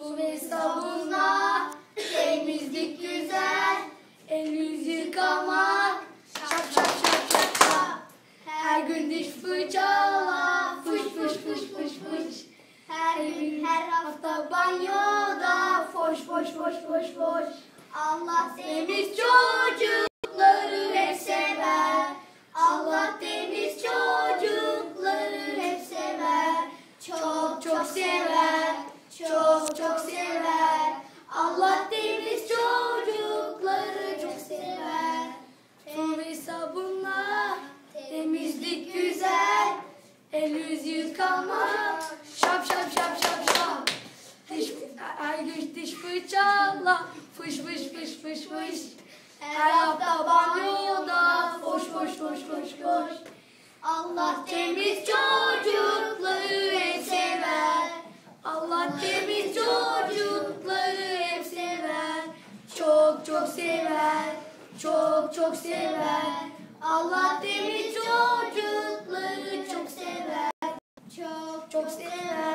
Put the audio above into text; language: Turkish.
Ve sabunla temizlik güzel. El yüz yıkamak şap şap şap şap şap. Her gün diş fırçala fış fış fış banyoda foş foş foş foş foş. Allah temiz çocukları hep. Allah temiz çocukları hep. Çok çok sever. Çok sever. Allah temiz çocukları çok sever. Ve sabunla temizlik güzel. El yüz yıkamak şap şap şap şap şap. Diş, her gün diş fırçala fış fış fış fış fış. Her hafta banyoda foş foş foş foş foş. Allah temiz çocukları Çok sever. Çok çok sever. Allah temiz çocukları çok sever. Çok çok sever.